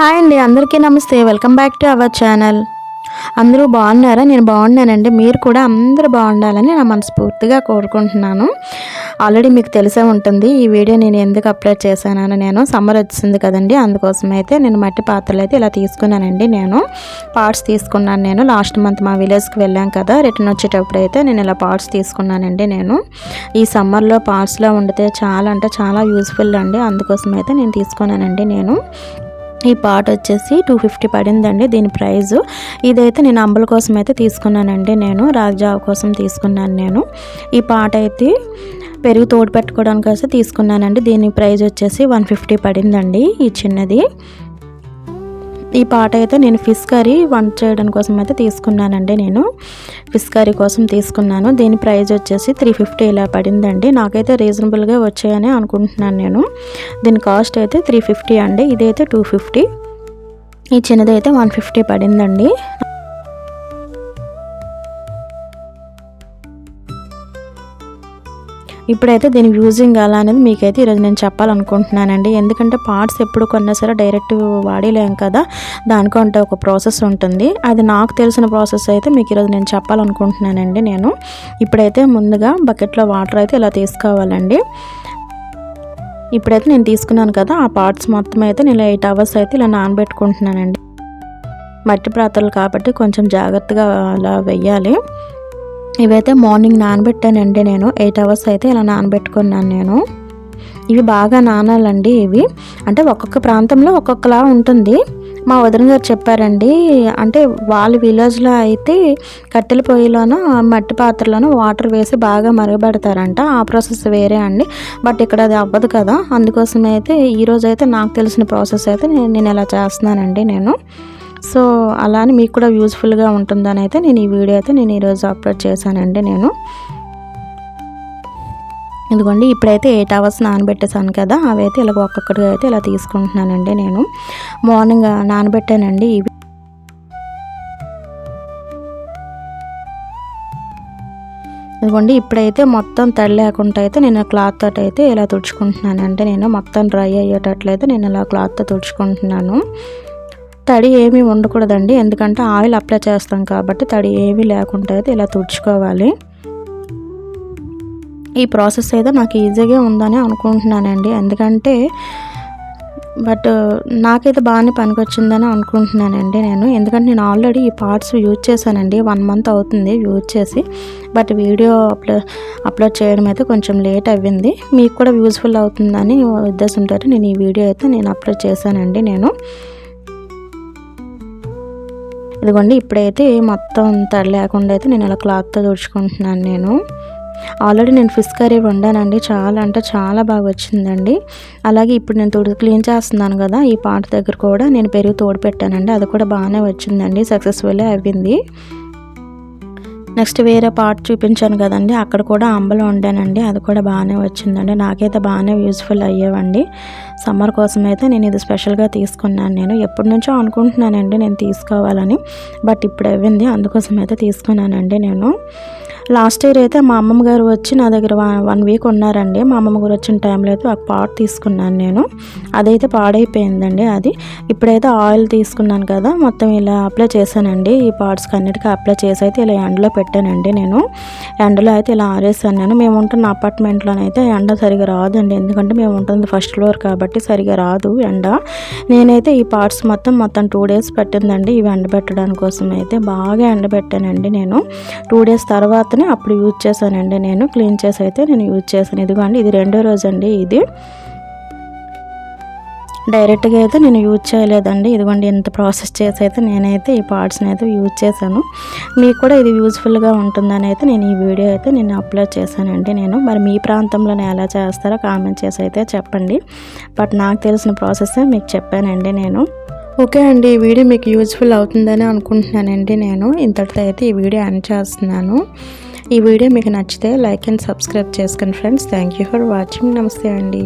Hi అండి అందరికీ నమస్తే. Welcome back to our channel అందరూ బాగున్నారా? నేను బాగున్నానండి. మీరు కూడా అందరూ బాగుండాలని నా మనస్ఫూర్తిగా కోరుకుంటున్నాను. ఆల్రెడీ మీకు తెలిసే ఉంటుంది ఈ వీడియో నేను ఎందుకు అప్లోడ్ చేశానని నేను. సమ్మర్ వచ్చింది కదండి అందుకోసం అయితే నేను మట్టి పాత్రలు అయితే ఇలా తీసుకున్నానండి నేను. పార్ట్స్ తీసుకున్నాను నేను. లాస్ట్ మంత్ మా విలేజ్కి వెళ్ళాం కదా రిటర్న్ వచ్చేటప్పుడు అయితే నేను ఇలా పార్ట్స్ తీసుకున్నానండి నేను. ఈ సమ్మర్లో పార్ట్స్లో ఉండితే చాలా అంటే చాలా యూస్ఫుల్ అండి అందుకోసం అయితే నేను తీసుకున్నానండి నేను. ఈ పాట్ వచ్చేసి టూ ఫిఫ్టీ పడిందండి దీని ప్రైజు. ఇదైతే నేను అంబల కోసం అయితే తీసుకున్నానండి నేను రాగ్జావ కోసం తీసుకున్నాను నేను. ఈ పాట అయితే పెరుగు తోడు పెట్టుకోవడానికి అయితే తీసుకున్నానండి. దీని ప్రైజ్ వచ్చేసి వన్ ఫిఫ్టీ పడిందండి ఈ చిన్నది. ఈ పాట అయితే నేను ఫిష్ కర్రీ వంట చేయడం కోసం అయితే తీసుకున్నానండి నేను. ఫిష్ కర్రీ కోసం తీసుకున్నాను. దీని ప్రైస్ వచ్చేసి త్రీ ఫిఫ్టీ ఇలా పడిందండి. నాకైతే రీజనబుల్గా వచ్చాయని అనుకుంటున్నాను నేను. దీని కాస్ట్ అయితే త్రీ ఫిఫ్టీ అండి. ఇదైతే టూ ఫిఫ్టీ. ఈ చిన్నదైతే వన్ ఫిఫ్టీ పడిందండి. ఇప్పుడైతే దీని యూజింగ్ ఎలా అనేది మీకైతే ఈరోజు నేను చెప్పాలనుకుంటున్నానండి. ఎందుకంటే పార్ట్స్ ఎప్పుడు కొన్నా సరే డైరెక్ట్ వాడలేం కదా దానికంటే ఒక ప్రాసెస్ ఉంటుంది. అది నాకు తెలిసిన ప్రాసెస్ అయితే మీకు ఈరోజు నేను చెప్పాలనుకుంటున్నానండి నేను. ఇప్పుడైతే ముందుగా బకెట్లో వాటర్ అయితే ఇలా తీసుకోవాలండి. ఇప్పుడైతే నేను తీసుకున్నాను కదా ఆ పార్ట్స్ మొత్తం అయితే నేను ఎయిట్ అవర్స్ అయితే ఇలా నానబెట్టుకుంటున్నానండి. మట్టి ప్రాతలు కాబట్టి కొంచెం జాగ్రత్తగా అలా వెయ్యాలి. ఇవైతే మార్నింగ్ నానబెట్టానండి నేను. ఎయిట్ అవర్స్ అయితే ఇలా నానబెట్టుకున్నాను నేను. ఇవి బాగా నానాలండి ఇవి. అంటే ఒక్కొక్క ప్రాంతంలో ఒక్కొక్కలా ఉంటుంది. మా వదిన గారు చెప్పారండి అంటే వాళ్ళ విలేజ్లో అయితే కట్టెల పొయ్యిలోనూ మట్టి పాత్రలోనూ వాటర్ వేసి బాగా మరుగుపెడతారంట ఆ ప్రాసెస్ వేరే అండి. బట్ ఇక్కడ అది అవ్వదు కదా. అందుకోసం అయితే ఈరోజు అయితే నాకు తెలిసిన ప్రాసెస్ అయితే నేను నేను ఇలా చేస్తున్నానండి నేను. సో అలానే మీకు కూడా యూజ్ఫుల్గా ఉంటుందని అయితే నేను ఈ వీడియో అయితే నేను ఈరోజు అప్లోడ్ చేశానండి నేను. ఇదిగోండి ఇప్పుడైతే ఎయిట్ అవర్స్ నానబెట్టేశాను కదా అవి అయితే ఇలా ఒక్కొక్కటిగా అయితే ఇలా తీసుకుంటున్నానండి నేను. మార్నింగ్ నానబెట్టానండి ఇవి. ఇదిగోండి ఇప్పుడైతే మొత్తం తడి లేకుండా అయితే నేను క్లాత్ తోటి అయితే ఇలా తుడుచుకుంటున్నాను అంటే నేను. మొత్తం డ్రై అయ్యేటట్లయితే నేను ఇలా క్లాత్తో తుడుచుకుంటున్నాను. తడి ఏమీ ఉండకూడదండి. ఎందుకంటే ఆయిల్ అప్లై చేస్తాం కాబట్టి తడి ఏమీ లేకుండా అయితే ఇలా తుడుచుకోవాలి. ఈ ప్రాసెస్ అయితే నాకు ఈజీగా ఉందని అనుకుంటున్నానండి. ఎందుకంటే బట్ నాకైతే బాగానే పనికొచ్చిందని అనుకుంటున్నానండి నేను. ఎందుకంటే నేను ఆల్రెడీ ఈ పార్ట్స్ యూజ్ చేశానండి. వన్ మంత్ అవుతుంది యూజ్ చేసి. బట్ వీడియో అప్లో అప్లోడ్ చేయడం అయితే కొంచెం లేట్ అవ్వింది మీకు కూడా యూజ్ఫుల్ అవుతుందని ఉద్దేశంతో నేను ఈ వీడియో అయితే నేను అప్లోడ్ చేశానండి నేను. ఇదిగోండి ఇప్పుడైతే మొత్తం తడి లేకుండా అయితే నేను ఇలా క్లాత్తో తుడుచుకుంటున్నాను నేను. ఆల్రెడీ నేను ఫిష్ కర్రీ వండానండి చాలా అంటే చాలా బాగా వచ్చిందండి. అలాగే ఇప్పుడు నేను తోడు క్లీన్ చేస్తున్నాను కదా ఈ పాట దగ్గర కూడా నేను పెరుగు తోడు పెట్టానండి అది కూడా బాగానే వచ్చిందండి సక్సెస్ఫుల్లే అయ్యింది. నెక్స్ట్ వేరే పార్ట్ చూపించాను కదండి అక్కడ కూడా అంబలు వండానండి అది కూడా బాగానే వచ్చిందండి. నాకైతే బాగానే యూస్ఫుల్ అయ్యేవండి. సమ్మర్ కోసం అయితే నేను ఇది స్పెషల్గా తీసుకున్నాను. నేను ఎప్పటి నుంచో అనుకుంటున్నానండి నేను తీసుకోవాలని బట్ ఇప్పుడు అవ్వింది అందుకోసం అయితే తీసుకున్నానండి నేను. లాస్ట్ ఇయర్ అయితే మా అమ్మమ్మ గారు వచ్చి నా దగ్గర వన్ వీక్ ఉన్నారండి. మా అమ్మమ్మ గారు వచ్చిన టైంలో అయితే ఒక పాట్ తీసుకున్నాను నేను. అదైతే పాడైపోయిందండి అది. ఇప్పుడైతే ఆయిల్ తీసుకున్నాను కదా మొత్తం ఇలా అప్లై చేశానండి. ఈ పార్ట్స్కి అన్నిటికీ అప్లై చేసి అయితే ఇలా ఎండలో పెట్టానండి నేను. ఎండలో అయితే ఇలా ఆరేసాను నేను. మేము ఉంటున్న అపార్ట్మెంట్లోనైతే ఎండ సరిగా రాదండి. ఎందుకంటే మేము ఉంటుంది ఫస్ట్ ఫ్లోర్ కాబట్టి సరిగా రాదు ఎండ. నేనైతే ఈ పార్ట్స్ మొత్తం మొత్తం టూ డేస్ పెట్టిందండి ఇవి ఎండబెట్టడానికి కోసం అయితే. బాగా ఎండబెట్టానండి నేను. టూ డేస్ తర్వాతనే అప్పుడు యూజ్ చేశానండి నేను. క్లీన్ చేసి అయితే నేను యూజ్ చేశాను. ఇదిగోండి ఇది రెండో రోజు అండి ఇది. డైరెక్ట్గా అయితే నేను యూజ్ చేయలేదండి. ఇదిగోండి ఇంత ప్రాసెస్ చేసి అయితే నేనైతే ఈ పార్ట్స్ని అయితే యూజ్ చేశాను. మీకు కూడా ఇది యూజ్ఫుల్గా ఉంటుందని అయితే నేను ఈ వీడియో అయితే నేను అప్లోడ్ చేశానండి నేను. మరి మీ ప్రాంతంలో ఎలా చేస్తారో కామెంట్ చేసి అయితే చెప్పండి. బట్ నాకు తెలిసిన ప్రాసెస్సే మీకు చెప్పానండి నేను. ఓకే అండి ఈ వీడియో మీకు యూజ్ఫుల్ అవుతుందని అనుకుంటున్నానండి నేను. ఇంతటితో అయితే ఈ వీడియో ఎండ్ చేస్తున్నాను. ఈ వీడియో మీకు నచ్చితే లైక్ అండ్ సబ్స్క్రైబ్ చేసుకోండి friends thank you for watching. నమస్తే అండి.